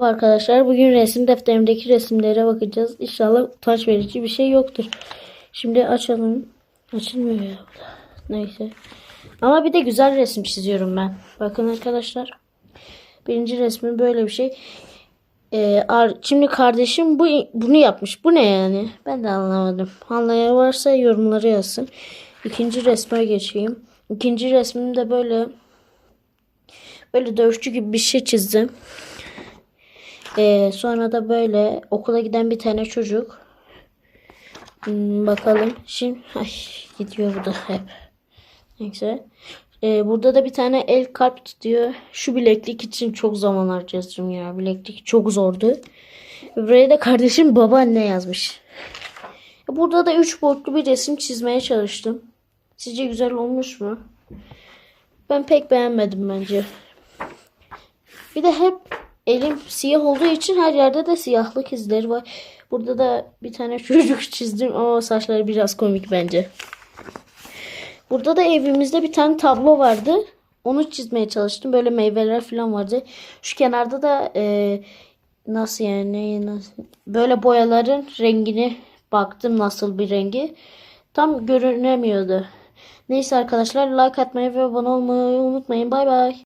Arkadaşlar bugün resim defterimdeki resimlere bakacağız. İnşallah utanç verici bir şey yoktur. Şimdi açalım. Açılmıyor ya. Neyse. Ama bir de güzel resim çiziyorum ben. Bakın arkadaşlar. Birinci resmim böyle bir şey. Ee, şimdi kardeşim bu bunu yapmış. Bu ne yani? Ben de anlamadım. Anlayan varsa yorumları yazsın. İkinci resme geçeyim. İkinci resmimde böyle böyle dövüşçü gibi bir şey çizdim. Ee, sonra da böyle okula giden bir tane çocuk. Hmm, bakalım. Şimdi ay, gidiyor bu da hep. Neyse. Ee, burada da bir tane el kalp tutuyor. Şu bileklik için çok zaman harcadım ya. Bileklik çok zordu. Buraya da kardeşim babaanne yazmış. Burada da üç boyutlu bir resim çizmeye çalıştım. Sizce güzel olmuş mu? Ben pek beğenmedim bence. Bir de hep elim siyah olduğu için her yerde de siyahlık izleri var. Burada da bir tane çocuk çizdim ama saçları biraz komik bence. Burada da evimizde bir tane tablo vardı. Onu çizmeye çalıştım. Böyle meyveler falan vardı. Şu kenarda da e, nasıl yani nasıl, böyle boyaların rengini baktım nasıl bir rengi. Tam görünemiyordu. Neyse arkadaşlar like atmayı ve abone olmayı unutmayın. Bay bay.